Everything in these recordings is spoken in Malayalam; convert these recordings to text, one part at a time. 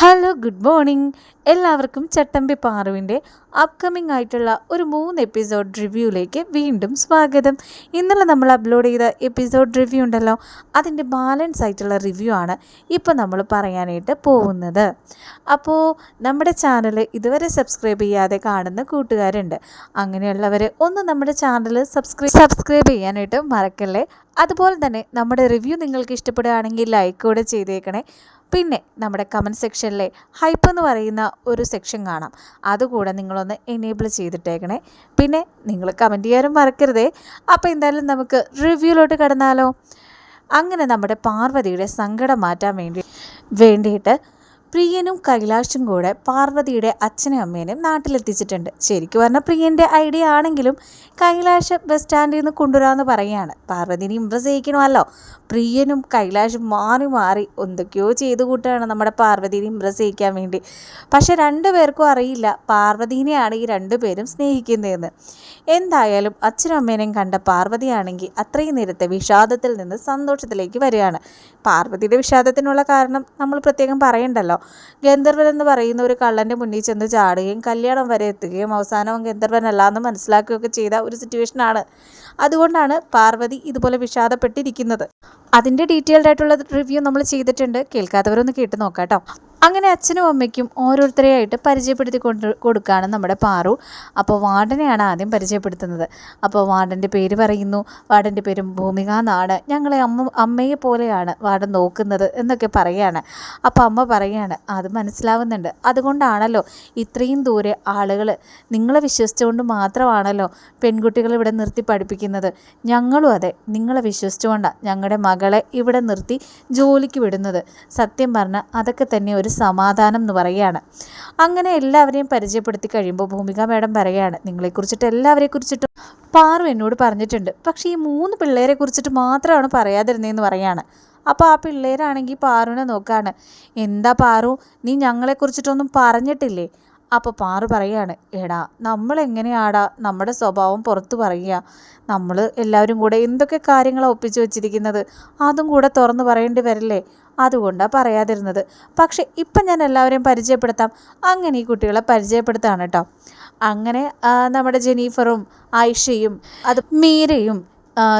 Hello good morning. എല്ലാവർക്കും ചട്ടമ്പി പാറുവിന്റെ അപ്കമിംഗ് ആയിട്ടുള്ള ഒരു മൂന്ന് എപ്പിസോഡ് റിവ്യൂയിലേക്ക് വീണ്ടും സ്വാഗതം. ഇന്നലെ നമ്മൾ അപ്ലോഡ് ചെയ്ത എപ്പിസോഡ് റിവ്യൂ ഉണ്ടല്ലോ അതിന്റെ ബാലൻസ് ആയിട്ടുള്ള റിവ്യൂ ആണ് ഇപ്പോൾ നമ്മൾ പറയാനായിട്ട് പോകുന്നത്. അപ്പോൾ നമ്മുടെ ചാനൽ ഇതുവരെ സബ്സ്ക്രൈബ് ചെയ്യാതെ കാണുന്ന കൂട്ടുകാരുണ്ട്. അങ്ങനെയുള്ളവർ ഒന്ന് നമ്മുടെ ചാനൽ സബ്സ്ക്രൈബ് സബ്സ്ക്രൈബ് ചെയ്യാനായിട്ട് മറക്കല്ലേ? അതുപോലെ തന്നെ നമ്മുടെ റിവ്യൂ നിങ്ങൾക്ക് ഇഷ്ടപ്പെടുകയാണെങ്കിൽ ലൈക്ക് കൂടെ ചെയ്തേക്കണേ. പിന്നെ നമ്മുടെ കമന്റ് സെക്ഷനിലെ ഹൈപ്പ് എന്ന് പറയുന്ന ഒരു സെക്ഷൻ കാണാം. അതുകൂടെ നിങ്ങളൊന്ന് എനേബിൾ ചെയ്തിട്ടേക്കണേ. പിന്നെ നിങ്ങൾ കമന്റ് ചെയ്യാനും മറക്കരുതേ. അപ്പോൾ എന്തായാലും നമുക്ക് റിവ്യൂലോട്ട് കടന്നാലോ. അങ്ങനെ നമ്മുടെ പാർവതിയുടെ സങ്കടം മാറ്റാൻ വേണ്ടി വേണ്ടിയിട്ട് പ്രിയനും കൈലാഷും കൂടെ പാർവതിയുടെ അച്ഛനും അമ്മേനെയും നാട്ടിലെത്തിച്ചിട്ടുണ്ട്. ശരിക്കും പറഞ്ഞാൽ പ്രിയന്റെ ഐഡിയ ആണെങ്കിലും കൈലാഷ് ബസ് സ്റ്റാൻഡിൽ നിന്ന് കൊണ്ടുവരാമെന്ന് പറയുകയാണ്. പാർവതിനെ ഇമ്പ്രസ് ചെയ്യിക്കണമല്ലോ പ്രിയനും കൈലാഷും മാറി മാറി എന്തൊക്കെയോ ചെയ്തു കൂട്ടുകയാണ് നമ്മുടെ പാർവതിനെ ഇമ്പ്രസ് ചെയ്യിക്കാൻ വേണ്ടി. പക്ഷെ രണ്ടുപേർക്കും അറിയില്ല പാർവതിനെയാണ് ഈ രണ്ടുപേരും സ്നേഹിക്കുന്നതെന്ന്. എന്തായാലും അച്ഛനും അമ്മേനെയും കണ്ട പാർവതിയാണെങ്കിൽ അത്രയും നേരത്തെ വിഷാദത്തിൽ നിന്ന് സന്തോഷത്തിലേക്ക് വരികയാണ്. പാർവതിയുടെ വിഷാദത്തിനുള്ള കാരണം നമ്മൾ പ്രത്യേകം പറയണ്ടല്ലോ. ഗന്ധർവൻ എന്ന് പറയുന്ന ഒരു കള്ളന്റെ മുന്നിൽ ചെന്ന് ചാടുകയും കല്യാണം വരെ എത്തുകയും അവസാനം ഗന്ധർവനല്ല എന്ന് മനസ്സിലാക്കുകയൊക്കെ ചെയ്ത ഒരു സിറ്റുവേഷനാണ് അതുകൊണ്ടാണ് പാർവതി ഇതുപോലെ വിഷാദപ്പെട്ടിരിക്കുന്നത്. അതിന്റെ ഡീറ്റെയിൽഡ് ആയിട്ടുള്ള റിവ്യൂ നമ്മൾ ചെയ്തിട്ടുണ്ട്. കേൾക്കാത്തവരൊന്ന് കേട്ട് നോക്കാം കേട്ടോ അങ്ങനെ അച്ഛനും അമ്മയ്ക്കും ഓരോരുത്തരെയായിട്ട് പരിചയപ്പെടുത്തി കൊണ്ട് കൊടുക്കുകയാണ് നമ്മുടെ പാറു. അപ്പോൾ വാർഡനെയാണ് ആദ്യം പരിചയപ്പെടുത്തുന്നത്. അപ്പോൾ വാർഡന്റെ പേര് പറയുന്നു. വാർഡന്റെ പേരും ഭൂമിക എന്നാണ്. ഞങ്ങളെ അമ്മ അമ്മയെ പോലെയാണ് വാർഡൻ നോക്കുന്നത് എന്നൊക്കെ പറയുകയാണ് അപ്പോൾ അമ്മ പറയുകയാണ് അത് മനസ്സിലാവുന്നുണ്ട്. അതുകൊണ്ടാണല്ലോ ഇത്രയും ദൂരെ ആളുകൾ നിങ്ങളെ വിശ്വസിച്ചുകൊണ്ട് മാത്രമാണല്ലോ പെൺകുട്ടികൾ ഇവിടെ നിർത്തി പഠിപ്പിക്കുന്നത്. ഞങ്ങളും അതെ നിങ്ങളെ വിശ്വസിച്ചുകൊണ്ടാണ് ഞങ്ങളുടെ മകളെ ഇവിടെ നിർത്തി ജോലിക്ക് വിടുന്നത്. സത്യം പറഞ്ഞാൽ അതൊക്കെ തന്നെ ഒരു സമാധാനം എന്ന് പറയുകയാണ്. അങ്ങനെ എല്ലാവരെയും പരിചയപ്പെടുത്തി കഴിയുമ്പോൾ ഭൂമിക മാഡം പറയുകയാണ് നിങ്ങളെക്കുറിച്ചിട്ട് എല്ലാവരെ കുറിച്ചിട്ടും പാറു എന്നോട് പറഞ്ഞിട്ടുണ്ട്. പക്ഷേ ഈ മൂന്ന് പിള്ളേരെ കുറിച്ചിട്ട് മാത്രമാണ് പറയാതിരുന്നതെന്ന് പറയാണ്. അപ്പോൾ ആ പിള്ളേരാണെങ്കിൽ പാറുവിനെ നോക്കാണ്. എന്താ പാറു നീ ഞങ്ങളെക്കുറിച്ചിട്ടൊന്നും പറഞ്ഞിട്ടില്ലേ? അപ്പോൾ പാറു പറയുകയാണ് എടാ നമ്മൾ എങ്ങനെയാടാ നമ്മുടെ സ്വഭാവം പുറത്ത് പറയുക? നമ്മൾ എല്ലാവരും കൂടെ എന്തൊക്കെ കാര്യങ്ങളാണ് ഒപ്പിച്ച് വെച്ചിരിക്കുന്നത്? അതും കൂടെ തുറന്ന് പറയേണ്ടി വരില്ലേ? അതുകൊണ്ടാണ് പറയാതിരുന്നത്. പക്ഷെ ഇപ്പം ഞാൻ എല്ലാവരെയും പരിചയപ്പെടുത്താം. അങ്ങനെ ഈ കുട്ടികളെ പരിചയപ്പെടുത്താണ് കേട്ടോ അങ്ങനെ നമ്മുടെ ജെനീഫറും ആയിഷയും അത് മീരയും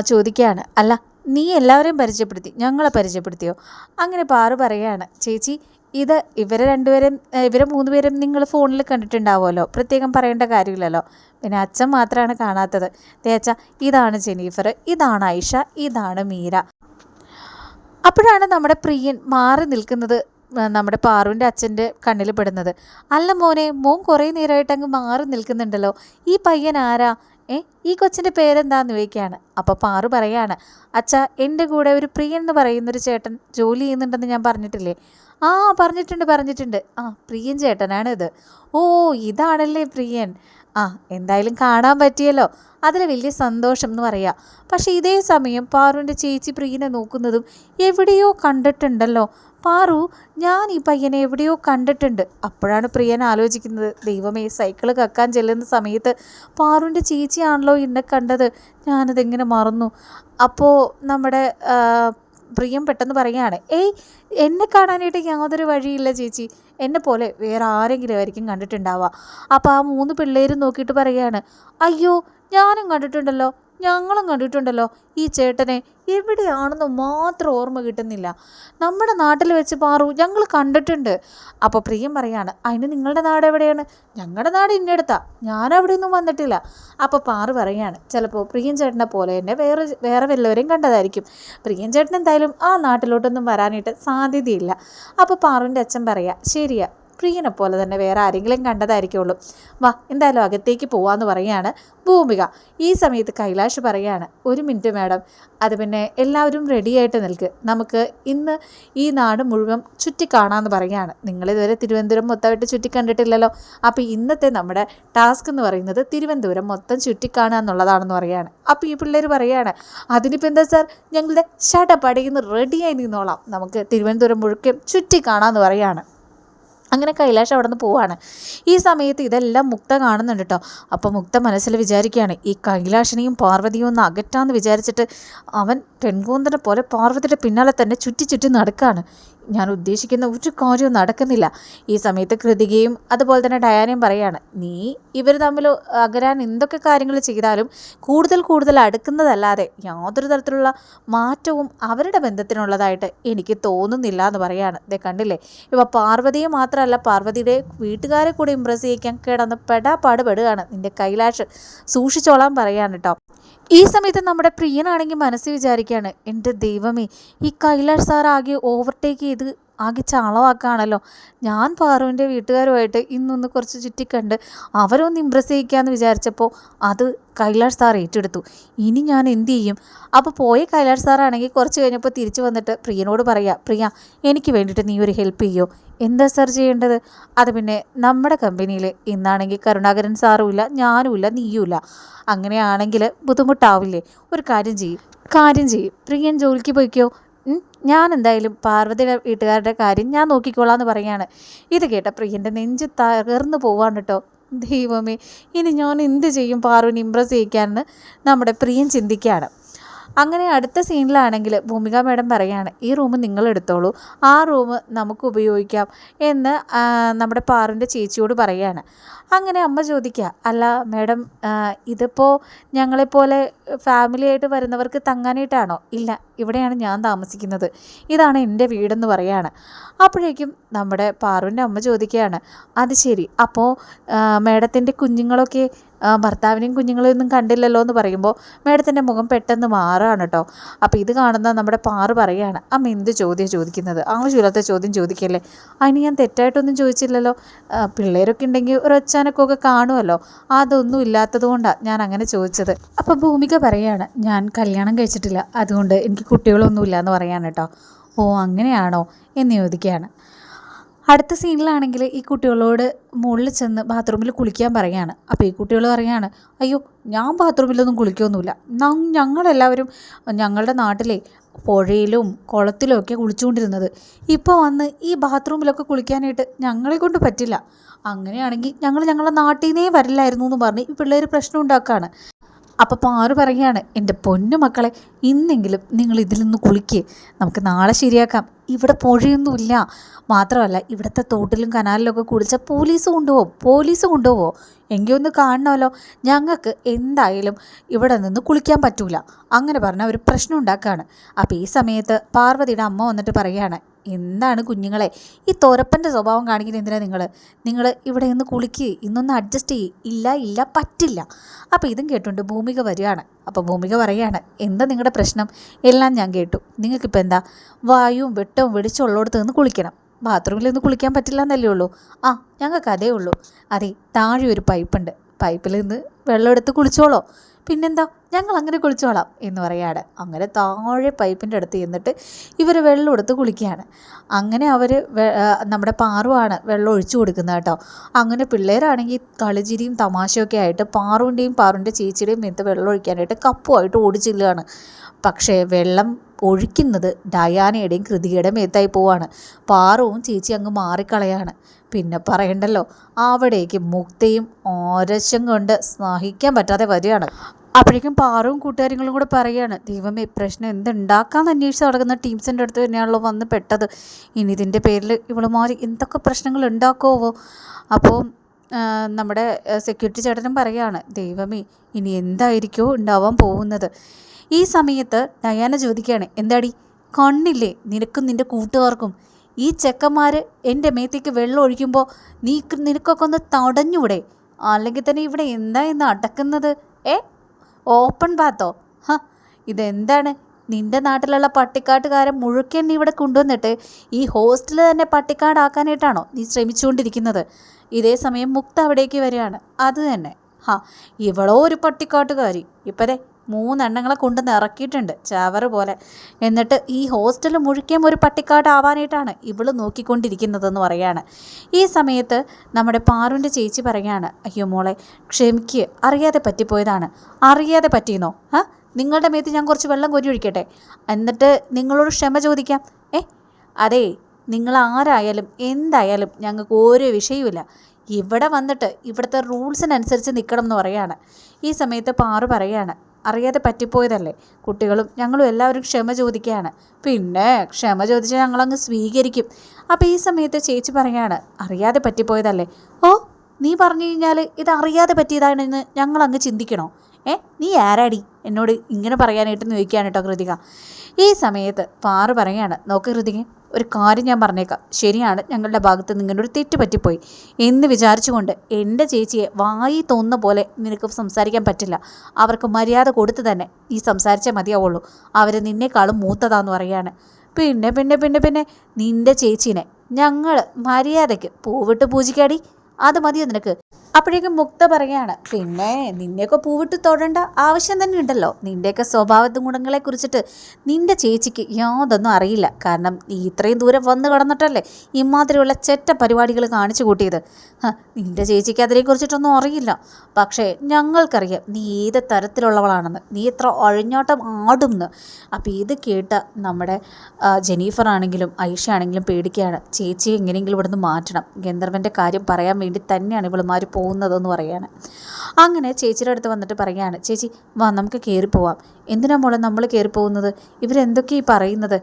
ചോദിക്കുകയാണ് അല്ല നീ എല്ലാവരെയും പരിചയപ്പെടുത്തി ഞങ്ങളെ പരിചയപ്പെടുത്തിയോ? അങ്ങനെ പാറു പറയുകയാണ് ചേച്ചി ഇത് ഇവരെ രണ്ടുപേരും ഇവരെ മൂന്ന് പേരും നിങ്ങൾ ഫോണിൽ കണ്ടിട്ടുണ്ടാവുമല്ലോ. പ്രത്യേകം പറയേണ്ട കാര്യമില്ലല്ലോ. പിന്നെ അച്ഛൻ മാത്രമാണ് കാണാത്തത്. തേച്ച ഇതാണ് ജെനീഫർ ഇതാണ് ഐഷ ഇതാണ് മീര. അപ്പോഴാണ് നമ്മുടെ പ്രിയൻ മാറി നിൽക്കുന്നത് നമ്മുടെ പാറുവിന്റെ അച്ഛന്റെ കണ്ണിൽ പെടുന്നത്. അല്ല മോനെ മോൻ കുറേ നേരമായിട്ട് അങ്ങ് മാറി നിൽക്കുന്നുണ്ടല്ലോ. ഈ പയ്യൻ ആരാ? ഏ ഈ കൊച്ചിന്റെ പേരെന്താന്ന് ചോദിക്കുകയാണ്. അപ്പോൾ പാറു പറയാണ് അച്ഛാ എന്റെ കൂടെ ഒരു പ്രിയൻ എന്ന് പറയുന്നൊരു ചേട്ടൻ ജോലി ചെയ്യുന്നുണ്ടെന്ന് ഞാൻ പറഞ്ഞിട്ടില്ലേ? ആ പറഞ്ഞിട്ടുണ്ട് പറഞ്ഞിട്ടുണ്ട്. ആ പ്രിയൻ ചേട്ടനാണ് ഇത്. ഓ ഇതാണല്ലേ പ്രിയൻ. ആ എന്തായാലും കാണാൻ പറ്റിയല്ലോ. അതിൽ വലിയ സന്തോഷം എന്ന് പറയാം. പക്ഷേ ഇതേ സമയം പാറുവിന്റെ ചേച്ചി പ്രിയനെ നോക്കുന്നതും എവിടെയോ കണ്ടിട്ടുണ്ടല്ലോ. പാറു ഞാൻ ഈ പയ്യനെ എവിടെയോ കണ്ടിട്ടുണ്ട്. അപ്പോഴാണ് പ്രിയൻ ആലോചിക്കുന്നത് ദൈവമേ സൈക്കിൾ കക്കാൻ ചെല്ലുന്ന സമയത്ത് പാറുവിന്റെ ചേച്ചിയാണല്ലോ ഇന്നെ കണ്ടത്. ഞാനതെങ്ങനെ മറന്നു? അപ്പോൾ നമ്മുടെ പ്രിയം പെട്ടെന്ന് പറയുകയാണ് ഏയ് എന്നെ കാണാനായിട്ട് യാതൊരു വഴിയില്ല ചേച്ചി. എന്നെ പോലെ വേറെ ആരെങ്കിലും ആയിരിക്കും കണ്ടിട്ടുണ്ടാവുക. അപ്പോൾ ആ മൂന്ന് പിള്ളേരും നോക്കിയിട്ട് പറയുകയാണ് അയ്യോ ഞാനും കണ്ടിട്ടുണ്ടല്ലോ. ഞങ്ങളും കണ്ടിട്ടുണ്ടല്ലോ ഈ ചേട്ടനെ എവിടെയാണെന്ന് മാത്രം ഓർമ്മ കിട്ടുന്നില്ല. നമ്മുടെ നാട്ടിൽ വെച്ച് പാറു ഞങ്ങൾ കണ്ടിട്ടുണ്ട്. അപ്പോൾ പ്രിയം പറയാണ് അതിന് നിങ്ങളുടെ നാട് എവിടെയാണ്? ഞങ്ങളുടെ നാട് ഇന്നടുത്താ ഞാൻ അവിടെ ഒന്നും വന്നിട്ടില്ല. അപ്പോൾ പാറു പറയാണ് ചിലപ്പോൾ പ്രിയം ചേട്ടനെ പോലെ തന്നെ വേറെ വേറെ വല്ലവരെയും കണ്ടതായിരിക്കും. പ്രിയം ചേട്ടൻ എന്തായാലും ആ നാട്ടിലോട്ടൊന്നും വരാനായിട്ട് സാധ്യതയില്ല. അപ്പോൾ പാറുവിന്റെ അച്ഛൻ പറയാ ശരിയാ പ്രിയനെ പോലെ തന്നെ വേറെ ആരെങ്കിലും കണ്ടതായിരിക്കുള്ളൂ. വാ എന്തായാലും അകത്തേക്ക് പോവാന്ന് പറയാണ് ഭൂമിക. ഈ സമയത്ത് കൈലാഷ് പറയാണ് ഒരു മിനിറ്റ് മാഡം അത് പിന്നെ എല്ലാവരും റെഡിയായിട്ട് നിൽക്ക്. നമുക്ക് ഇന്ന് ഈ നാട് മുഴുവൻ ചുറ്റിക്കാണാമെന്ന് പറയുകയാണ്. നിങ്ങളിതുവരെ തിരുവനന്തപുരം മൊത്തമായിട്ട് ചുറ്റിക്കണ്ടിട്ടില്ലല്ലോ. അപ്പോൾ ഇന്നത്തെ നമ്മുടെ ടാസ്ക് എന്ന് പറയുന്നത് തിരുവനന്തപുരം മൊത്തം ചുറ്റിക്കാണുക എന്നുള്ളതാണെന്ന് പറയുകയാണ്. അപ്പോൾ ഈ പിള്ളേർ പറയുകയാണ് അതിനിപ്പോൾ എന്താ സാർ? ഞങ്ങളുടെ ഷടപ്പ് നിന്ന് റെഡിയായി നിന്നോളാം. നമുക്ക് തിരുവനന്തപുരം മുഴുക്കും ചുറ്റിക്കാണാമെന്ന് പറയുകയാണ്. അങ്ങനെ കൈലാഷ് അവിടെ നിന്ന് പോവാണ്. ഈ സമയത്ത് ഇതെല്ലാം മുക്ത കാണുന്നുണ്ട് കേട്ടോ അപ്പോൾ മുക്ത മനസ്സിൽ വിചാരിക്കുകയാണ് ഈ കൈലാഷിനെയും പാർവതിയും ഒന്ന് അകറ്റാന്ന് വിചാരിച്ചിട്ട് അവൻ പെൺകൂന്തനെ പോലെ പാർവതിയുടെ പിന്നാലെ തന്നെ ചുറ്റി ചുറ്റി നടക്കുകയാണ് ഞാൻ ഉദ്ദേശിക്കുന്ന ഒരു കാര്യവും നടക്കുന്നില്ല. ഈ സമയത്ത് കൃതികയും അതുപോലെ തന്നെ ഡയാനയും പറയാണ് നീ ഇവർ തമ്മിൽ അകരാൻ എന്തൊക്കെ കാര്യങ്ങൾ ചെയ്താലും കൂടുതൽ കൂടുതൽ അടുക്കുന്നതല്ലാതെ യാതൊരു തരത്തിലുള്ള മാറ്റവും അവരുടെ ബന്ധത്തിനുള്ളതായിട്ട് എനിക്ക് തോന്നുന്നില്ല എന്ന് പറയാണ്. ഇതേ കണ്ടില്ലേ? ഇവ പാർവതിയെ മാത്രമല്ല പാർവതിയുടെ വീട്ടുകാരെ കൂടി ഇമ്പ്രസ് ചെയ്യിക്കാൻ കിടന്ന് പെടാപ്പാട് പെടുകയാണ് നിന്റെ കൈലാഷ് സൂക്ഷിച്ചോളാൻ പറയാണ് കേട്ടോ ഈ സമയത്ത് നമ്മുടെ പ്രിയനാണെങ്കിൽ മനസ്സിൽ വിചാരിക്കുകയാണ് എന്റെ ദൈവമേ ഈ കൈലാഷ് സാർ ആകെ ഓവർടേക്ക് ചെയ്ത് ആകെ ചാളവാക്കാണല്ലോ. ഞാൻ പാറുവിന്റെ വീട്ടുകാരുമായിട്ട് ഇന്നൊന്ന് കുറച്ച് ചുറ്റിക്കണ്ട് അവരൊന്ന് ഇമ്പ്രസ് ചെയ്യിക്കാമെന്ന് വിചാരിച്ചപ്പോൾ അത് കൈലാഷ് സാർ ഏറ്റെടുത്തു. ഇനി ഞാൻ എന്ത് ചെയ്യും? അപ്പോൾ പോയ കൈലാഷ് സാറാണെങ്കിൽ കുറച്ച് കഴിഞ്ഞപ്പോൾ തിരിച്ചു വന്നിട്ട് പ്രിയനോട് പറയാ പ്രിയ എനിക്ക് വേണ്ടിയിട്ട് നീ ഒരു ഹെൽപ്പ് ചെയ്യോ? എന്താ സാർ ചെയ്യേണ്ടത്? അത് പിന്നെ നമ്മുടെ കമ്പനിയിൽ ഇന്നാണെങ്കിൽ കരുണാകരൻ സാറും ഇല്ല ഞാനും ഇല്ല നീയും ഇല്ല. അങ്ങനെയാണെങ്കിൽ ബുദ്ധിമുട്ടാവില്ലേ? ഒരു കാര്യം ചെയ്യും കാര്യം ചെയ്യും. പ്രിയൻ ജോലിക്ക് പോയിക്കോ? ഞാൻ എന്തായാലും പാർവതിയുടെ വീട്ടുകാരുടെ കാര്യം ഞാൻ നോക്കിക്കോളാം എന്ന് പറയാണ്. ഇത് കേട്ട പ്രിയന്റെ നെഞ്ച് തകർന്നു പോവാണ് കേട്ടോ ദൈവമേ ഇനി ഞാൻ എന്ത് ചെയ്യും പാർവതി ഇമ്പ്രസ് ചെയ്യിക്കാമെന്ന് നമ്മുടെ പ്രിയൻ ചിന്തിക്കുകയാണ്. അങ്ങനെ അടുത്ത സീനിലാണെങ്കിൽ ഭൂമിക മാഡം പറയാണ് ഈ റൂം നിങ്ങൾ എടുത്തോളൂ ആ റൂം നമുക്ക് ഉപയോഗിക്കാം എന്ന് നമ്മുടെ പാറിന്റെ ചേച്ചിയോട് പറയാണ്. അങ്ങനെ അമ്മ ചോദിക്കുക അല്ല മാഡം ഇതിപ്പോൾ ഞങ്ങളെപ്പോലെ ഫാമിലി ആയിട്ട് വരുന്നവർക്ക് തങ്ങാനായിട്ടാണോ? ഇല്ല ഇവിടെയാണ് ഞാൻ താമസിക്കുന്നത് ഇതാണ് എന്റെ വീടെന്ന് പറയാണ്. അപ്പോഴേക്കും നമ്മുടെ പാറുവിന്റെ അമ്മ ചോദിക്കുകയാണ് അത് ശരി അപ്പോൾ മേഡത്തിന്റെ കുഞ്ഞുങ്ങളൊക്കെ ഭർത്താവിനെയും കുഞ്ഞുങ്ങളെയും ഒന്നും കണ്ടില്ലല്ലോ എന്ന് പറയുമ്പോൾ മേഡത്തിന്റെ മുഖം പെട്ടെന്ന് മാറുകയാണ് കേട്ടോ അപ്പോൾ ഇത് കാണുന്ന നമ്മുടെ പാറ് പറയുകയാണ് അമ്മ എന്ത് ചോദ്യം ചോദിക്കുന്നത്? ആവശ്യമില്ലാത്ത ചോദ്യം ചോദിക്കല്ലേ? അതിന് ഞാൻ തെറ്റായിട്ടൊന്നും ചോദിച്ചില്ലല്ലോ. പിള്ളേരൊക്കെ ഉണ്ടെങ്കിൽ ഒരു ഒച്ചാനൊക്കെ കാണുമല്ലോ അതൊന്നും ഇല്ലാത്തത് കൊണ്ടാണ് ഞാൻ അങ്ങനെ ചോദിച്ചത്. അപ്പോൾ ഭൂമിക പറയുകയാണ് ഞാൻ കല്യാണം കഴിച്ചിട്ടില്ല. അതുകൊണ്ട് എനിക്ക് കുട്ടികളൊന്നുമില്ല എന്ന് പറയാണ് കേട്ടോ ഓ അങ്ങനെയാണോ? എന്ന് ചോദിക്കുകയാണ് അടുത്ത സീനിലാണെങ്കിൽ ഈ കുട്ടികളോട് മുകളിൽ ചെന്ന് ബാത്റൂമിൽ കുളിക്കാൻ പറയുകയാണ്. അപ്പോൾ ഈ കുട്ടികൾ പറയുകയാണ് അയ്യോ ഞാൻ ബാത്റൂമിലൊന്നും കുളിക്കൊന്നുമില്ല. ഞങ്ങളെല്ലാവരും ഞങ്ങളുടെ നാട്ടിലെ പുഴയിലും കുളത്തിലും ഒക്കെ കുളിച്ചുകൊണ്ടിരുന്നത്. ഇപ്പോൾ വന്ന് ഈ ബാത്റൂമിലൊക്കെ കുളിക്കാനായിട്ട് ഞങ്ങളെ കൊണ്ട് പറ്റില്ല. അങ്ങനെയാണെങ്കിൽ ഞങ്ങൾ ഞങ്ങളുടെ നാട്ടിൽ നിന്നേ വരില്ലായിരുന്നു എന്ന് പറഞ്ഞ് ഈ പിള്ളേർ പ്രശ്നം ഉണ്ടാക്കുകയാണ്. അപ്പോൾ പാറു പറയുകയാണ് എന്റെ പൊന്നു മക്കളെ ഇന്നെങ്കിലും നിങ്ങൾ ഇതിൽ നിന്ന് കുളിക്ക്. നമുക്ക് നാളെ ശരിയാക്കാം. ഇവിടെ പുഴയൊന്നുമില്ല. മാത്രമല്ല ഇവിടുത്തെ തോട്ടിലും കനാലിലൊക്കെ കുളിച്ചാൽ പോലീസ് കൊണ്ടുപോകും. പോലീസ് കൊണ്ടുപോകുമോ എങ്കിൽ ഒന്ന് കാണണമല്ലോ. ഞങ്ങൾക്ക് എന്തായാലും ഇവിടെ നിന്ന് കുളിക്കാൻ പറ്റൂല. അങ്ങനെ പറഞ്ഞാൽ ഒരു പ്രശ്നം ഉണ്ടാക്കുകയാണ് അപ്പോൾ ഈ സമയത്ത് പാർവതിയുടെ അമ്മ വന്നിട്ട് പറയുകയാണ് എന്താണ് കുഞ്ഞുങ്ങളെ? ഈ തോരപ്പന്റെ സ്വഭാവം കാണിക്കുന്നത് എന്തിനാണ് നിങ്ങൾ നിങ്ങൾ ഇവിടെ നിന്ന് കുളിക്ക് ഇന്നൊന്ന് അഡ്ജസ്റ്റ് ചെയ്യ്. ഇല്ല ഇല്ല പറ്റില്ല. അപ്പോൾ ഇതും കേട്ടുകൊണ്ട് ഭൂമിക വരികയാണ്. അപ്പോൾ ഭൂമിക പറയുകയാണ് എന്താ നിങ്ങളുടെ പ്രശ്നം? എല്ലാം ഞാൻ കേട്ടു. നിങ്ങൾക്കിപ്പോൾ എന്താ? വായുവും വെട്ടവും ഉള്ളോടത്ത് നിന്ന് കുളിക്കണം. ബാത്റൂമിൽ നിന്ന് കുളിക്കാൻ പറ്റില്ല എന്നല്ലേ ഉള്ളൂ. ആ ഞങ്ങൾക്ക് അതേ ഉള്ളൂ. അതെ താഴെ ഒരു പൈപ്പുണ്ട് പൈപ്പിൽ നിന്ന് വെള്ളം എടുത്ത് കുളിച്ചോളോ. പിന്നെന്താ ഞങ്ങൾ അങ്ങനെ കുളിച്ചോളാം എന്ന് പറയാണ്. അങ്ങനെ താഴെ പൈപ്പിന്റെ അടുത്ത് ചെന്നിട്ട് ഇവർ വെള്ളം എടുത്ത് കുളിക്കുകയാണ്. അങ്ങനെ അവർ നമ്മുടെ പാറുവാണ് വെള്ളം ഒഴിച്ചു കൊടുക്കുന്നത് കേട്ടോ. അങ്ങനെ പിള്ളേരാണെങ്കിൽ കളിചിരിയും തമാശയൊക്കെ ആയിട്ട് പാറുവിന്റെയും പാറുവിന്റെ ചേച്ചിയുടെയും മേത്ത് വെള്ളം ഒഴിക്കാനായിട്ട് കപ്പുമായിട്ട് ഓടിച്ചില്ലാണ് പക്ഷേ വെള്ളം ഒഴിക്കുന്നത് ഡയാനയുടെയും കൃതിയുടെ മേത്തായി പോവാണ്. പാറവും ചേച്ചി അങ്ങ് മാറിക്കളയാണ്. പിന്നെ പറയണ്ടല്ലോ അവിടേക്ക് മുക്തയും ഓരശം കൊണ്ട് സ്നേഹിക്കാൻ പറ്റാതെ വരികയാണ്. അപ്പോഴേക്കും പാറവും കൂട്ടുകാരികളും കൂടെ പറയുകയാണ് ദൈവമേ പ്രശ്നം എന്തുണ്ടാക്കാന്ന് അന്വേഷിച്ച് നടക്കുന്ന ടീംസിന്റെ അടുത്ത് തന്നെയാണല്ലോ വന്ന് പെട്ടത്. ഇനി ഇതിന്റെ പേരിൽ ഇവളുമാർ എന്തൊക്കെ പ്രശ്നങ്ങൾ ഉണ്ടാക്കുമോ അപ്പോൾ നമ്മുടെ സെക്യൂരിറ്റി ചേട്ടനും പറയുകയാണ് ദൈവമേ ഇനി എന്തായിരിക്കുമോ ഉണ്ടാവാൻ പോകുന്നത്? ഈ സമയത്ത് ഡയാന ചോദിക്കുകയാണ് എന്താടി? കണ്ണില്ലേ? നിനക്കും നിന്റെ കൂട്ടുകാർക്കും. ഈ ചെക്കന്മാർ എന്റെ മേത്തേക്ക് വെള്ളം ഒഴിക്കുമ്പോൾ നീ നിനക്കൊക്കെ ഒന്ന് തടഞ്ഞൂടെ? അല്ലെങ്കിൽ തന്നെ ഇവിടെ എന്താ ഇന്ന് അടക്കുന്നത്? ഏ? ഓപ്പൺ ബാത്തോ ഹ ഇതെന്താണ്? നിന്റെ നാട്ടിലുള്ള പട്ടിക്കാട്ടുകാരൻ മുഴുക്കൻ നീ ഇവിടെ കൊണ്ടുവന്നിട്ട് ഈ ഹോസ്റ്റലിൽ തന്നെ പട്ടിക്കാടാക്കാനായിട്ടാണോ നീ ശ്രമിച്ചുകൊണ്ടിരിക്കുന്നത്? ഇതേ സമയം മുക്ത അവിടേക്ക് വരികയാണ്. അത് തന്നെ. ഹാ ഇവളോ ഒരു പട്ടിക്കാട്ടുകാരി. ഇപ്പതേ മൂന്നെണ്ണങ്ങളെ കൊണ്ട് നിറക്കിയിട്ടുണ്ട് ചവറ് പോലെ. എന്നിട്ട് ഈ ഹോസ്റ്റൽ മുഴുക്കിയും ഒരു പട്ടിക്കാടാവാനായിട്ടാണ് ഇവൾ നോക്കിക്കൊണ്ടിരിക്കുന്നതെന്ന് പറയാണ്. ഈ സമയത്ത് നമ്മുടെ പാറുവിന്റെ ചേച്ചി പറയാണ് അയ്യോ മോളെ ക്ഷമിക്ക് അറിയാതെ പറ്റിപ്പോയതാണ്. അറിയാതെ പറ്റിയെന്നോ? ആ നിങ്ങളുടെ മേത്ത് ഞാൻ കുറച്ച് വെള്ളം കൊരി ഒഴിക്കട്ടെ? എന്നിട്ട് നിങ്ങളോട് ക്ഷമ ചോദിക്കാം. ഏ അതെ നിങ്ങൾ ആരായാലും എന്തായാലും ഞങ്ങൾക്ക് ഒരു വിഷയവുമില്ല. ഇവിടെ വന്നിട്ട് ഇവിടുത്തെ റൂൾസിനനുസരിച്ച് നിൽക്കണം എന്ന് പറയാണ്. ഈ സമയത്ത് പാറു പറയാണ് അറിയാതെ പറ്റിപ്പോയതല്ലേ? കുട്ടികളും ഞങ്ങളും എല്ലാവരും ക്ഷമ ചോദിക്കുകയാണ്. പിന്നെ ക്ഷമ ചോദിച്ചാൽ ഞങ്ങളങ്ങ് സ്വീകരിക്കും. അപ്പോൾ ഈ സമയത്ത് ചേച്ചി പറയാണ് അറിയാതെ പറ്റിപ്പോയതല്ലേ? ഓ നീ പറഞ്ഞു കഴിഞ്ഞാൽ ഇത് അറിയാതെ പറ്റിയതാണെന്ന് ഞങ്ങളങ്ങ് ചിന്തിക്കണോ? ഏ നീ ആരാടി? എന്നോട് ഇങ്ങനെ പറയാനായിട്ട് ചോദിക്കുകയാണ് കേട്ടോ കൃതിക. ഈ സമയത്ത് പാറു പറയാണ് നോക്ക് കൃതിക ഒരു കാര്യം ഞാൻ പറഞ്ഞേക്കാം. ശരിയാണ് ഞങ്ങളുടെ ഭാഗത്ത് നിങ്ങളുടെ ഒരു തെറ്റ് പറ്റിപ്പോയി. എന്ന് വിചാരിച്ചുകൊണ്ട് എന്റെ ചേച്ചിയെ വായി തോന്നുന്ന പോലെ നിനക്ക് സംസാരിക്കാൻ പറ്റില്ല. അവർക്ക് മര്യാദ കൊടുത്ത് തന്നെ നീ സംസാരിച്ചേ മതിയാവുള്ളൂ. അവർ നിന്നേക്കാളും മൂത്തതാന്ന് പറയാണ് പിന്നെ പിന്നെ പിന്നെ പിന്നെ നിന്റെ ചേച്ചീനെ ഞങ്ങൾ മര്യാദയ്ക്ക് പൂവിട്ട് പൂജിക്കാടി. അത് മതിയോ നിനക്ക്? അപ്പോഴേക്കും മുക്ത പറയാണ് പിന്നെ നിന്നെയൊക്കെ പൂവിട്ട് തൊടേണ്ട ആവശ്യം തന്നെ ഉണ്ടല്ലോ. നിന്റെയൊക്കെ സ്വഭാവ ഗുണങ്ങളെ കുറിച്ചിട്ട് നിന്റെ ചേച്ചിക്ക് യാതൊന്നും അറിയില്ല. കാരണം നീ ഇത്രയും ദൂരം വന്ന് കടന്നിട്ടല്ലേ ഇമാതിരിയുള്ള ചെറ്റ പരിപാടികൾ കാണിച്ചു കൂട്ടിയത്. നിന്റെ ചേച്ചിക്ക് അതിനെക്കുറിച്ചിട്ടൊന്നും അറിയില്ല. പക്ഷേ ഞങ്ങൾക്കറിയാം നീ ഏത് തരത്തിലുള്ളവളാണെന്ന്. നീ ഇത്ര ഒഴിഞ്ഞോട്ടം ആടുമെന്ന് അപ്പോൾ ഇത് കേട്ട നമ്മുടെ ജെനീഫർ ആണെങ്കിലും ഐഷ ആണെങ്കിലും പേടിക്കുകയാണ്. ചേച്ചിയെ എങ്ങനെയെങ്കിലും ഇവിടുന്ന് മാറ്റണം. ഗന്ധർവന്റെ കാര്യം പറയാൻ വേണ്ടി തന്നെയാണ് ഇവളുമാർ പോകുന്നതെന്ന് പറയാണ്. അങ്ങനെ ചേച്ചിയുടെ അടുത്ത് വന്നിട്ട് പറയാണ് ചേച്ചി വാ നമുക്ക് കയറി പോവാം. എന്തിനാ മോളെ നമ്മൾ കയറി പോകുന്നത്? ഇവരെന്തൊക്കെയാ ഈ പറയുന്നത്?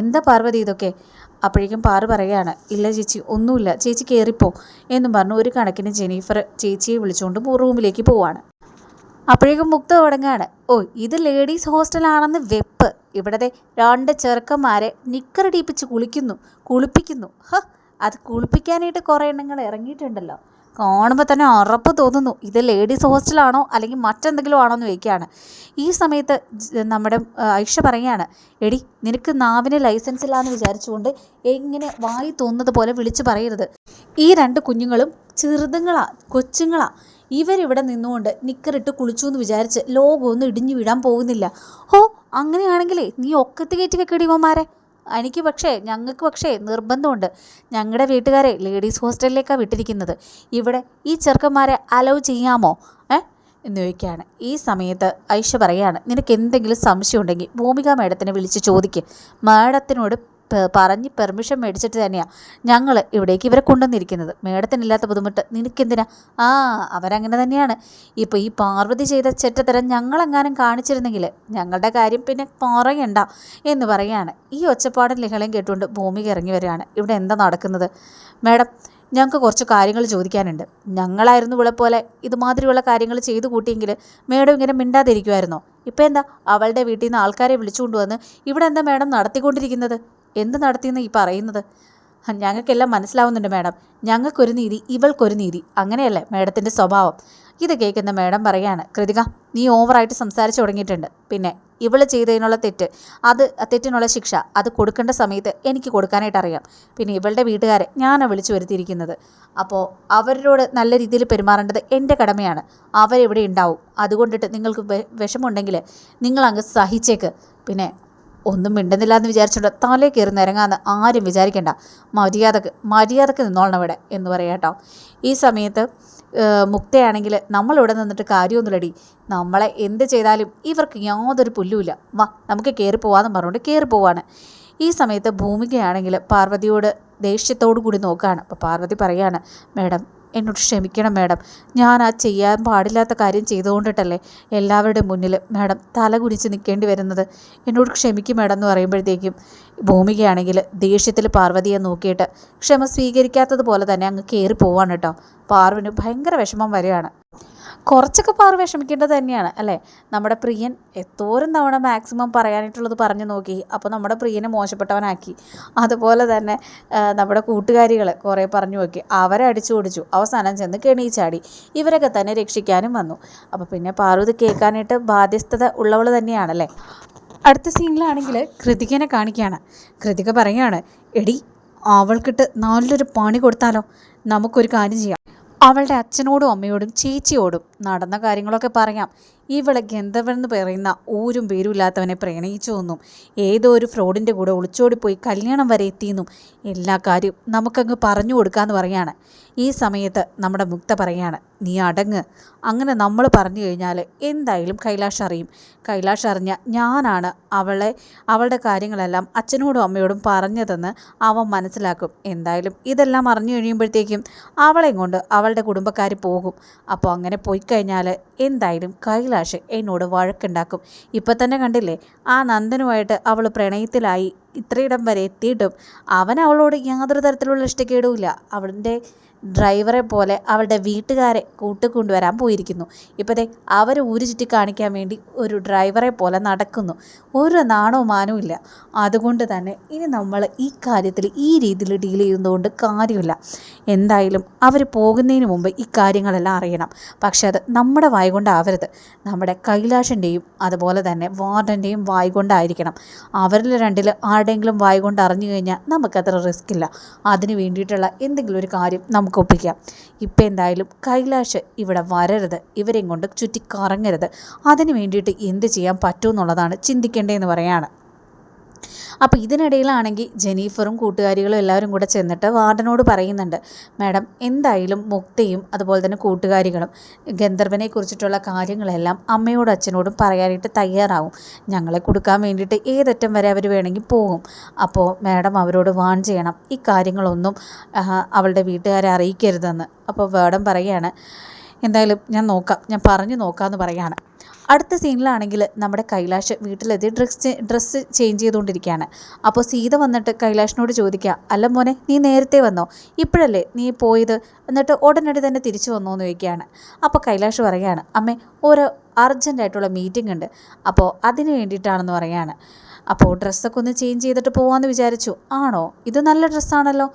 എന്താ പാർവതി ഇതൊക്കെ? അപ്പോഴേക്കും പാറു പറയുകയാണ് ഇല്ല ചേച്ചി ഒന്നുമില്ല. ചേച്ചി കയറിപ്പോ. എന്നും പറഞ്ഞു ഒരു കണക്കിന് ജെനീഫർ ചേച്ചിയെ വിളിച്ചുകൊണ്ട് റൂമിലേക്ക് പോവാണ്. അപ്പോഴേക്കും മുക്ത തുടങ്ങാണ് ഓ ഇത് ലേഡീസ് ഹോസ്റ്റലാണെന്ന് വെപ്പ്. ഇവിടത്തെ രണ്ട് ചെറുക്കന്മാരെ നിക്കർ നിക്കറടിപ്പിച്ച് കുളിക്കുന്നു കുളിപ്പിക്കുന്നു. ഹ അത് കുളിപ്പിക്കാനായിട്ട് കുറേ എണ്ണങ്ങൾ ഇറങ്ങിയിട്ടുണ്ടല്ലോ. കാണുമ്പോൾ തന്നെ ഉറപ്പ് തോന്നുന്നു. ഇത് ലേഡീസ് ഹോസ്റ്റലാണോ അല്ലെങ്കിൽ മറ്റെന്തെങ്കിലും ആണോ എന്ന് ചോദിക്കുകയാണ്. ഈ സമയത്ത് നമ്മുടെ ഐഷ പറയുകയാണ് എടി നിനക്ക് നാവിന് ലൈസൻസ് ഇല്ലാന്ന് വിചാരിച്ചുകൊണ്ട് എങ്ങനെ വായി തോന്നുന്നത് പോലെ വിളിച്ചു പറയരുത്. ഈ രണ്ട് കുഞ്ഞുങ്ങളും ചെറുതുങ്ങളാ കൊച്ചുങ്ങളാ. ഇവരിവിടെ നിന്നുകൊണ്ട് നിക്കറിട്ട് കുളിച്ചു എന്ന് വിചാരിച്ച് ലോകമൊന്നും ഇടിഞ്ഞു വിടാൻ പോകുന്നില്ല. ഹോ അങ്ങനെയാണെങ്കിലേ നീ ഒക്കത്ത് കയറ്റി വെക്കടി ഇവന്മാരെ. എനിക്ക് പക്ഷേ ഞങ്ങൾക്ക് പക്ഷേ നിർബന്ധമുണ്ട്. ഞങ്ങളുടെ വീട്ടുകാരെ ലേഡീസ് ഹോസ്റ്റലിലേക്കാണ് വിട്ടിരിക്കുന്നത്. ഇവിടെ ഈ ചെറുക്കന്മാരെ അലോ ചെയ്യാമോ? എന്ന് ചോദിക്കുകയാണ് ഈ സമയത്ത് ഐഷ പറയാണ് നിനക്ക് എന്തെങ്കിലും സംശയം ഉണ്ടെങ്കിൽ ഭൂമിക മേഡത്തിനെ വിളിച്ച് ചോദിക്ക്. മേഡത്തിനോട് പറഞ്ഞ് പെർമിഷൻ മേടിച്ചിട്ട് തന്നെയാണ് ഞങ്ങൾ ഇവിടേക്ക് ഇവരെ കൊണ്ടുവന്നിരിക്കുന്നത്. മേഡത്തിനില്ലാത്ത ബുദ്ധിമുട്ട്. നിനക്കെന്തിനാ? ആ അവരങ്ങനെ തന്നെയാണ്. ഇപ്പോൾ ഈ പാർവതി ചെയ്ത ചെറ്റത്തരം ഞങ്ങളെങ്ങാനും കാണിച്ചിരുന്നെങ്കിൽ ഞങ്ങളുടെ കാര്യം പിന്നെ പറയണ്ട എന്ന് പറയാണ്. ഈ ഒച്ചപ്പാടും ലഹളയും കേട്ടുകൊണ്ട് ഭൂമിക്ക് ഇറങ്ങി വരികയാണ്. ഇവിടെ എന്താ നടക്കുന്നത്? മേഡം ഞങ്ങൾക്ക് കുറച്ച് കാര്യങ്ങൾ ചോദിക്കാനുണ്ട്. ഞങ്ങളായിരുന്നു ഇവിടെ പോലെ ഇതുമാതിരിയുള്ള കാര്യങ്ങൾ ചെയ്തു കൂട്ടിയെങ്കിൽ മേഡം ഇങ്ങനെ മിണ്ടാതിരിക്കുമായിരുന്നോ ഇപ്പോൾ എന്താ? അവളുടെ വീട്ടിൽ നിന്ന് ആൾക്കാരെ വിളിച്ചുകൊണ്ടുവന്ന് ഇവിടെ എന്താ മേഡം നടത്തിക്കൊണ്ടിരിക്കുന്നത്? എന്ത് നടത്തിയെന്ന് ഈ പറയുന്നത്? ഞങ്ങൾക്കെല്ലാം മനസ്സിലാവുന്നുണ്ട് മാഡം. ഞങ്ങൾക്കൊരു നീതി ഇവൾക്കൊരു നീതി. അങ്ങനെയല്ലേ മാഡത്തിന്റെ സ്വഭാവം? ഇത് കേൾക്കുന്ന മാഡം പറയാണ് കൃതിക നീ ഓവറായിട്ട് സംസാരിച്ചു തുടങ്ങിയിട്ടുണ്ട്. പിന്നെ ഇവൾ ചെയ്തതിനുള്ള തെറ്റ് അത് തെറ്റിനുള്ള ശിക്ഷ അത് കൊടുക്കേണ്ട സമയത്ത് എനിക്ക് കൊടുക്കാനായിട്ട് അറിയാം. പിന്നെ ഇവളുടെ വീട്ടുകാരെ ഞാനാണ് വിളിച്ചു വരുത്തിയിരിക്കുന്നത്. അപ്പോൾ അവരോട് നല്ല രീതിയിൽ പെരുമാറേണ്ടത് എന്റെ കടമയാണ്. അവരെവിടെ ഉണ്ടാവും? അതുകൊണ്ടിട്ട് നിങ്ങൾക്ക് വിഷമമുണ്ടെങ്കിൽ നിങ്ങളങ്ങ് സഹിച്ചേക്ക്. പിന്നെ ഒന്നും മിണ്ടുന്നില്ല എന്ന് വിചാരിച്ചുകൊണ്ട് തലേ കയറി നിരങ്ങാന്ന് ആരും വിചാരിക്കണ്ട. മര്യാദയ്ക്ക് മര്യാദയ്ക്ക് നിന്നോളണം ഇവിടെ എന്ന് പറയാട്ടോ ഈ സമയത്ത് മുക്തയാണെങ്കിൽ നമ്മളിവിടെ നിന്നിട്ട് കാര്യമൊന്നുമില്ലടി. നമ്മളെ എന്ത് ചെയ്താലും ഇവർക്ക് യാതൊരു പുല്ലുമില്ല. വാ നമുക്ക് കയറി പോവാന്ന് പറഞ്ഞുകൊണ്ട് കയറി പോവാണ്. ഈ സമയത്ത് ഭൂമികയാണെങ്കിൽ പാർവതിയോട് ദേഷ്യത്തോടു കൂടി നോക്കുകയാണ് അപ്പോൾ പാർവതി പറയാണ് മേഡം എന്നോട് ക്ഷമിക്കണം മാഡം. ഞാൻ ആ ചെയ്യാൻ പാടില്ലാത്ത കാര്യം ചെയ്തുകൊണ്ടിട്ടല്ലേ എല്ലാവരുടെ മുന്നിൽ മാഡം തല കുനിച്ച് നിൽക്കേണ്ടി വരുന്നത്. എന്നോട് ക്ഷമിക്കും മാഡം എന്ന് പറയുമ്പോഴത്തേക്കും ഭൂമികയാണെങ്കിൽ ദേഷ്യത്തിൽ പാർവതിയെ നോക്കിയിട്ട് ക്ഷമ സ്വീകരിക്കാത്തതുപോലെ തന്നെ അങ്ങ് കയറി പോവാണ് കേട്ടോ. പാർവിന് ഭയങ്കര വിഷമം വരികയാണ്. കുറച്ചൊക്കെ പാറു വിഷമിക്കേണ്ടത് തന്നെയാണ് അല്ലേ? നമ്മുടെ പ്രിയൻ എത്തോരം തവണ മാക്സിമം പറയാനായിട്ടുള്ളത് പറഞ്ഞു നോക്കി. അപ്പോൾ നമ്മുടെ പ്രിയനെ മോശപ്പെട്ടവനാക്കി. അതുപോലെ തന്നെ നമ്മുടെ കൂട്ടുകാരികൾ കുറേ പറഞ്ഞു നോക്കി. അവരെ അടിച്ചു ഓടിച്ചു അവസാനം ചെന്ന് കെണീച്ചാടി. ഇവരൊക്കെ തന്നെ രക്ഷിക്കാനും വന്നു. അപ്പോൾ പിന്നെ പാറു ഇത് കേൾക്കാനായിട്ട് ബാധ്യസ്ഥത ഉള്ളവൾ തന്നെയാണല്ലേ അടുത്ത സീനിലാണെങ്കിൽ കൃതികനെ കാണിക്കുകയാണ് കൃതിക പറയാണ് എടി അവൾക്കിട്ട് നല്ലൊരു പണി കൊടുത്താലോ? നമുക്കൊരു കാര്യം ചെയ്യാം. അവളുടെ അച്ഛനോടും അമ്മയോടും ചേച്ചിയോടും നടന്ന കാര്യങ്ങളൊക്കെ പറയാം. ഇവളെ ഗന്ധർവൻ എന്ന് പറയുന്ന ഊരും പേരുമില്ലാത്തവനെ പ്രണയിച്ചുവെന്നും പ്രണയിച്ചു ഏതോ ഒരു ഫ്രോഡിന്റെ കൂടെ ഒളിച്ചോടിപ്പോയി കല്യാണം വരെ എത്തിയെന്നും എല്ലാ കാര്യവും നമുക്കങ്ങ് പറഞ്ഞു കൊടുക്കാന്ന് പറയാണ്. ഈ സമയത്ത് നമ്മുടെ മുക്ത പറയാണ് നീ അടങ്ങ്. അങ്ങനെ നമ്മൾ പറഞ്ഞു കഴിഞ്ഞാൽ എന്തായാലും കൈലാഷ് അറിയും. കൈലാഷ് അറിഞ്ഞ ഞാനാണ് അവളെ അവളുടെ കാര്യങ്ങളെല്ലാം അച്ഛനോടും അമ്മയോടും പറഞ്ഞതെന്ന് അവൻ മനസ്സിലാക്കും. എന്തായാലും ഇതെല്ലാം അറിഞ്ഞു കഴിയുമ്പോഴത്തേക്കും അവളെയും കൊണ്ട് അവളുടെ കുടുംബക്കാർ പോകും. അപ്പോൾ അങ്ങനെ പോയി കഴിഞ്ഞാൽ എന്തായാലും കൈലാഷ് കൈലാഷ് എന്നോട് വഴക്കുണ്ടാക്കും. ഇപ്പം തന്നെ കണ്ടില്ലേ? ആ നന്ദനുമായിട്ട് അവൾ പ്രണയത്തിലായി ഇത്രയിടം വരെ എത്തിയിട്ടും അവൻ അവളോട് യാതൊരു തരത്തിലുള്ള ഇഷ്ടക്കേടുമില്ല അവളുടെ ഡ്രൈവറെ പോലെ അവളുടെ വീട്ടുകാരെ കൂട്ടിക്കൊണ്ടുവരാൻ പോയിരിക്കുന്നു. ഇപ്പോഴത്തെ അവർ ഊരു ചുറ്റി കാണിക്കാൻ വേണ്ടി ഒരു ഡ്രൈവറെ പോലെ നടക്കുന്നു. ഒരു നാണോ മാനവും ഇല്ല. അതുകൊണ്ട് തന്നെ ഇനി നമ്മൾ ഈ കാര്യത്തിൽ ഈ രീതിയിൽ ഡീൽ ചെയ്യുന്നതുകൊണ്ട് കാര്യമില്ല. എന്തായാലും അവർ പോകുന്നതിന് മുമ്പ് ഈ കാര്യങ്ങളെല്ലാം അറിയണം. പക്ഷെ അത് നമ്മുടെ വായ കൊണ്ടാവരുത്. നമ്മുടെ കൈലാഷിന്റെയും അതുപോലെ തന്നെ വാർഡന്റെയും വായ കൊണ്ടായിരിക്കണം. അവരിൽ രണ്ടിൽ ആരുടെയെങ്കിലും വായ കൊണ്ട് അറിഞ്ഞു കഴിഞ്ഞാൽ നമുക്കത്ര റിസ്ക് ഇല്ല. അതിന് വേണ്ടിയിട്ടുള്ള എന്തെങ്കിലും ഒരു കാര്യം നമുക്ക് ഒപ്പിക്കാം. ഇപ്പം എന്തായാലും കൈലാഷ് ഇവിടെ വരരുത്. ഇവരെയും കൊണ്ട് ചുറ്റിക്കറങ്ങരുത്. അതിന് വേണ്ടിയിട്ട് എന്ത് ചെയ്യാൻ പറ്റുമെന്നുള്ളതാണ് ചിന്തിക്കേണ്ടതെന്ന് പറയാണ് അപ്പോൾ ഇതിനിടയിലാണെങ്കിൽ ജെനീഫറും കൂട്ടുകാരികളും എല്ലാവരും കൂടെ ചെന്നിട്ട് വാർഡനോട് പറയുന്നുണ്ട് മാഡം എന്തായാലും മുക്തയും അതുപോലെ തന്നെ കൂട്ടുകാരികളും ഗന്ധർവനെ കുറിച്ചിട്ടുള്ള കാര്യങ്ങളെല്ലാം അമ്മയോടും അച്ഛനോടും പറയാനായിട്ട് തയ്യാറാവും. ഞങ്ങളെ കൊടുക്കാൻ വേണ്ടിയിട്ട് ഏതറ്റം വരെ അവർ വേണമെങ്കിൽ പോകും. അപ്പോൾ മാഡം അവരോട് വാൺ ചെയ്യണം. ഈ കാര്യങ്ങളൊന്നും അവളുടെ വീട്ടുകാരെ അറിയിക്കരുതെന്ന്. അപ്പോൾ വേടം പറയുകയാണ് എന്തായാലും ഞാൻ നോക്കാം. ഞാൻ പറഞ്ഞു നോക്കാമെന്ന് പറയാണ്. അടുത്ത സീനിലാണെങ്കിൽ നമ്മുടെ കൈലാഷ് വീട്ടിലെത്തി ഡ്രസ് ഡ്രസ്സ് ചേഞ്ച് ചെയ്തുകൊണ്ടിരിക്കുകയാണ്. അപ്പോൾ സീത വന്നിട്ട് കൈലാഷിനോട് ചോദിക്കുക അല്ല മോനെ നീ നേരത്തെ വന്നോ? ഇപ്പോഴല്ലേ നീ പോയത്? എന്നിട്ട് ഉടനടി തന്നെ തിരിച്ചു വന്നോ എന്ന് ചോദിക്കുകയാണ്. അപ്പോൾ കൈലാഷ് പറയുകയാണ് അമ്മേ ഒരു അർജന്റായിട്ടുള്ള മീറ്റിംഗ് ഉണ്ട്. അപ്പോൾ അതിന് വേണ്ടിയിട്ടാണെന്ന് പറയുകയാണ് അപ്പോൾ ഡ്രസ്സൊക്കെ ഒന്ന് ചേഞ്ച് ചെയ്തിട്ട് പോകാമെന്ന് വിചാരിച്ചു. ആണോ? ഇത് നല്ല ഡ്രസ്സാണല്ലോ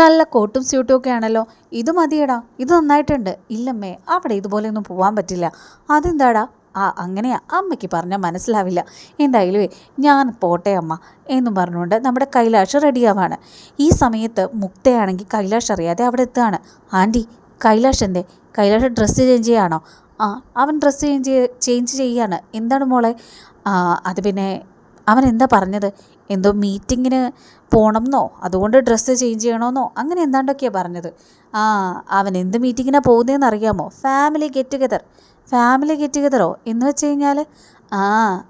നല്ല കോട്ടും സ്യൂട്ടും ഒക്കെ ആണല്ലോ. ഇത് മതിയടാ. ഇത് നന്നായിട്ടുണ്ട്. ഇല്ലമ്മേ അവിടെ ഇതുപോലെയൊന്നും പോകാൻ പറ്റില്ല. അതെന്താടാ? ആ അങ്ങനെയാ. അമ്മയ്ക്ക് പറഞ്ഞാൽ മനസ്സിലാവില്ല. എന്തായാലും ഞാൻ പോട്ടെ അമ്മ എന്നും പറഞ്ഞുകൊണ്ട് നമ്മുടെ കൈലാഷ് റെഡിയാവാണ്. ഈ സമയത്ത് മുക്തയാണെങ്കിൽ കൈലാഷ് അറിയാതെ അവിടെ എത്തുകയാണ്. ആന്റി കൈലാഷ് എന്തേ? കൈലാഷ് ഡ്രസ്സ് ചേഞ്ച് ചെയ്യാണോ? ആ അവൻ ഡ്രസ്സ് ചേഞ്ച് ചേഞ്ച് ചെയ്യാണ്. എന്താണ് മോളെ? അത് പിന്നെ അവൻ എന്താ പറഞ്ഞത്? എന്തോ മീറ്റിങ്ങിന് പോകണം എന്നോ അതുകൊണ്ട് ഡ്രസ്സ് ചേഞ്ച് ചെയ്യണമെന്നോ അങ്ങനെ എന്താണ്ടൊക്കെയാണ് പറഞ്ഞത്. ആ അവൻ എന്ത് മീറ്റിങ്ങിനാണ് പോകുന്നതെന്ന് അറിയാമോ family get together family get ടുഗദറോ എന്ന് വെച്ച് കഴിഞ്ഞാൽ ആ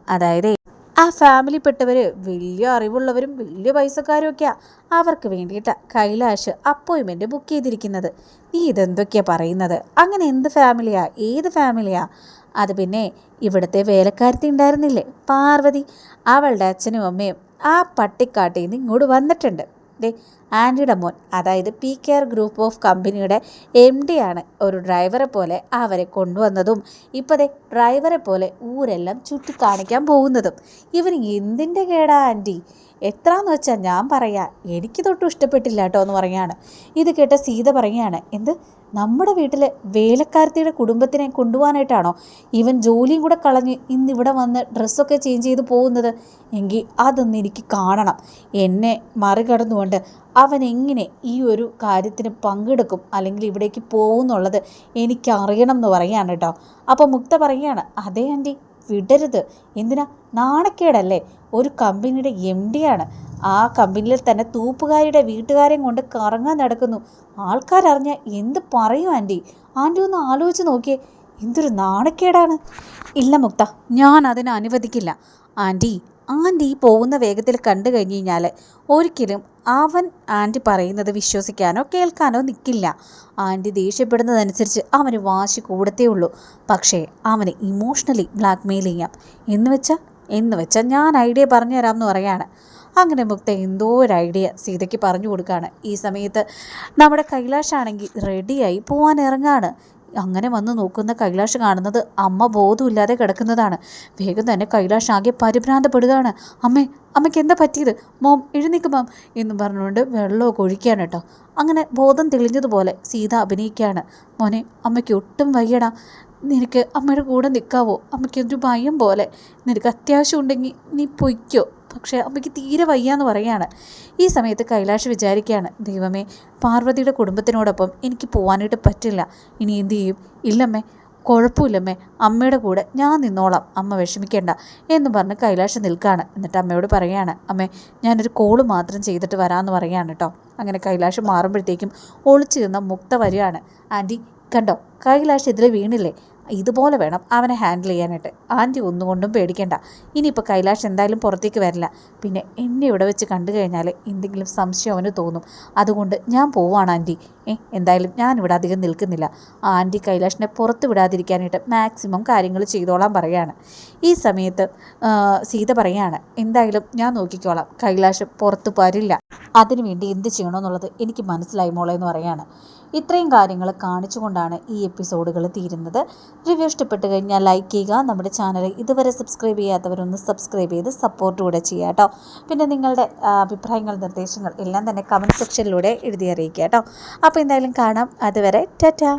അതായത് ആ ഫാമിലിപ്പെട്ടവർ വലിയ അറിവുള്ളവരും വലിയ പൈസക്കാരും ഒക്കെയാണ് അവർക്ക് വേണ്ടിയിട്ടാണ് കൈലാഷ് അപ്പോയിൻമെന്റ് ബുക്ക് ചെയ്തിരിക്കുന്നത്. നീ ഇതെന്തൊക്കെയാണ് പറയുന്നത്? അങ്ങനെ എന്ത് ഫാമിലിയാ? ഏത് ഫാമിലിയാ? അത് പിന്നെ ഇവിടുത്തെ വേലക്കാരത്തി ഉണ്ടായിരുന്നില്ലേ? പാർവതി. അവളുടെ അച്ഛനും അമ്മയും ആ പട്ടിക്കാട്ടിൽ നിന്ന് ഇങ്ങോട്ട് വന്നിട്ടുണ്ട്. ദേ ആന്റിയുടെ മോൻ അതായത് പി കെയർ ഗ്രൂപ്പ് ഓഫ് കമ്പനിയുടെ എം ഡി ആണ്. ഒരു ഡ്രൈവറെ പോലെ അവരെ കൊണ്ടുവന്നതും ഇപ്പോൾ ദേ ഡ്രൈവറെ പോലെ ഊരെല്ലാം ചുറ്റി കാണിക്കാൻ പോകുന്നതും. ഇവന് എന്തിന്റെ കേടാ ആന്റി? എത്രയെന്ന് വെച്ചാൽ ഞാൻ പറയാം എനിക്ക് തൊട്ടും ഇഷ്ടപ്പെട്ടില്ല കേട്ടോ എന്ന് പറയാണ്. ഇത് കേട്ട സീത പറയുകയാണ് എന്ത്? നമ്മുടെ വീട്ടിലെ വേലക്കാരത്തിയുടെ കുടുംബത്തിനെ കൊണ്ടുപോകാനായിട്ടാണോ ഇവൻ ജോലിയും കൂടെ കളഞ്ഞ് ഇന്നിവിടെ വന്ന് ഡ്രസ്സൊക്കെ ചേഞ്ച് ചെയ്ത് പോകുന്നത്? എങ്കിൽ അതൊന്ന് എനിക്ക് കാണണം. എന്നെ മറികടന്നുകൊണ്ട് അവൻ എങ്ങനെ ഈ ഒരു കാര്യത്തിന് പങ്കെടുക്കും അല്ലെങ്കിൽ ഇവിടേക്ക് പോകുന്നുള്ളത് എനിക്കറിയണം എന്ന് പറയുകയാണ് കേട്ടോ. അപ്പോൾ മുക്ത പറയുകയാണ് അതേ ആന്റി വിടരുത്. എന്തിനാ? നാണക്കേടല്ലേ? ഒരു കമ്പനിയുടെ എം ഡിയാണ് ആ കമ്പനിയിൽ തന്നെ തൂപ്പുകാരിയുടെ വീട്ടുകാരെയും കൊണ്ട് കറങ്ങാൻ നടക്കുന്നു. ആൾക്കാരറിഞ്ഞാൽ എന്ത് പറയും ആന്റി ആന്റി ഒന്ന് ആലോചിച്ച് നോക്കിയേ. എന്തൊരു നാണക്കേടാണ്. ഇല്ല മുക്ത ഞാൻ അതിനെ അനുവദിക്കില്ല. ആന്റി ആന്റി പോകുന്ന വേഗത്തിൽ കണ്ടു കഴിഞ്ഞ് കഴിഞ്ഞാൽ ഒരിക്കലും അവൻ ആന്റി പറയുന്നത് വിശ്വസിക്കാനോ കേൾക്കാനോ നിൽക്കില്ല ആന്റി ദേഷ്യപ്പെടുന്നതനുസരിച്ച് അവന് വാശി കൂടത്തേ ഉള്ളൂ. പക്ഷേ അവന് ഇമോഷണലി ബ്ലാക്ക് ചെയ്യാം. എന്ന് വെച്ചാൽ എന്ന് വെച്ചാൽ ഞാൻ ഐഡിയ പറഞ്ഞു തരാമെന്ന് പറയാണ്. അങ്ങനെ മുക്ത എന്തോ ഒരു ഐഡിയ സീതയ്ക്ക് പറഞ്ഞു കൊടുക്കുകയാണ് ഈ സമയത്ത് നമ്മുടെ കൈലാഷാണെങ്കിൽ റെഡിയായി പോകാൻ ഇറങ്ങാണ്. അങ്ങനെ വന്ന് നോക്കുന്ന കൈലാഷ് കാണുന്നത് അമ്മ ബോധമില്ലാതെ കിടക്കുന്നതാണ്. വേഗം തന്നെ കൈലാഷ് ആകെ പരിഭ്രാന്തപ്പെടുകയാണ്. അമ്മേ അമ്മയ്ക്ക് എന്താ പറ്റിയത്? മോം എഴുന്നേക്കും മാം എന്ന് പറഞ്ഞുകൊണ്ട് വെള്ളമൊക്കെ ഒഴിക്കുകയാണ് കേട്ടോ. അങ്ങനെ ബോധം തെളിഞ്ഞതുപോലെ സീത അഭിനയിക്കുകയാണ്. മോനെ അമ്മയ്ക്ക് ഒട്ടും വയ്യടാ. നിനക്ക് അമ്മയുടെ കൂടെ നിൽക്കാവോ അമ്മയ്ക്ക് ഒരു ഭയം പോലെ. നിനക്ക് അത്യാവശ്യം ഉണ്ടെങ്കിൽ നീ പൊയ്ക്കോ. പക്ഷേ അമ്മയ്ക്ക് തീരെ വയ്യാന്ന് പറയാണ്. ഈ സമയത്ത് കൈലാഷ് വിചാരിക്കുകയാണ് ദൈവമേ പാർവതിയുടെ കുടുംബത്തിനോടൊപ്പം എനിക്ക് പോകാനായിട്ട് പറ്റില്ല. ഇനി എന്തു ചെയ്യും? ഇല്ലമ്മേ കുഴപ്പമില്ലമ്മേ. അമ്മയുടെ കൂടെ ഞാൻ നിന്നോളാം. അമ്മ വിഷമിക്കേണ്ട എന്ന് പറഞ്ഞ് കൈലാഷ് നിൽക്കുകയാണ് എന്നിട്ട് അമ്മയോട് പറയുകയാണ് അമ്മേ ഞാനൊരു കോൾ മാത്രം ചെയ്തിട്ട് വരാമെന്ന് പറയുകയാണ് കേട്ടോ അങ്ങനെ കൈലാഷ് മാറുമ്പോഴത്തേക്കും ഒളിച്ചു നിന്ന മുക്ത വരികയാണ്. ആന്റി കണ്ടോ? കൈലാഷ് ഇതിൽ വീണില്ലേ? ഇതുപോലെ വേണം അവനെ ഹാൻഡിൽ ചെയ്യാനായിട്ട്. ആന്റി ഒന്നുകൊണ്ടും പേടിക്കേണ്ട. ഇനിയിപ്പോൾ കൈലാഷ് എന്തായാലും പുറത്തേക്ക് വരില്ല. പിന്നെ എന്നെ ഇവിടെ വെച്ച് കണ്ടു കഴിഞ്ഞാൽ എന്തെങ്കിലും സംശയം അവന് തോന്നും. അതുകൊണ്ട് ഞാൻ പോവാണ് ആന്റി ഏ എന്തായാലും ഞാനിവിടെ അധികം നിൽക്കുന്നില്ല. ആന്റി കൈലാഷിനെ പുറത്ത് വിടാതിരിക്കാനായിട്ട് മാക്സിമം കാര്യങ്ങൾ ചെയ്തോളാൻ പറയാണ്. ഈ സമയത്ത് സീത പറയാണ് എന്തായാലും ഞാൻ നോക്കിക്കോളാം. കൈലാഷ് പുറത്ത് വരില്ല. അതിനുവേണ്ടി എന്ത് ചെയ്യണമെന്നുള്ളത് എനിക്ക് മനസ്സിലായി മോളെ എന്ന് പറയാണ്. ഇത്രയും കാര്യങ്ങൾ കാണിച്ചുകൊണ്ടാണ് ഈ എപ്പിസോഡുകൾ തീരുന്നത്. റിവ്യൂ ഇഷ്ടപ്പെട്ട് കഴിഞ്ഞാൽ ലൈക്ക് ചെയ്യുക നമ്മുടെ ചാനൽ ഇതുവരെ സബ്സ്ക്രൈബ് ചെയ്യാത്തവരൊന്ന് സബ്സ്ക്രൈബ് ചെയ്ത് സപ്പോർട്ട് കൂടെ ചെയ്യുക കേട്ടോ. പിന്നെ നിങ്ങളുടെ അഭിപ്രായങ്ങൾ നിർദ്ദേശങ്ങൾ എല്ലാം തന്നെ കമന്റ് സെക്ഷനിലൂടെ എഴുതി അറിയിക്കുക കേട്ടോ. അപ്പോൾ എന്തായാലും കാണാം. അതുവരെ ടാറ്റാ.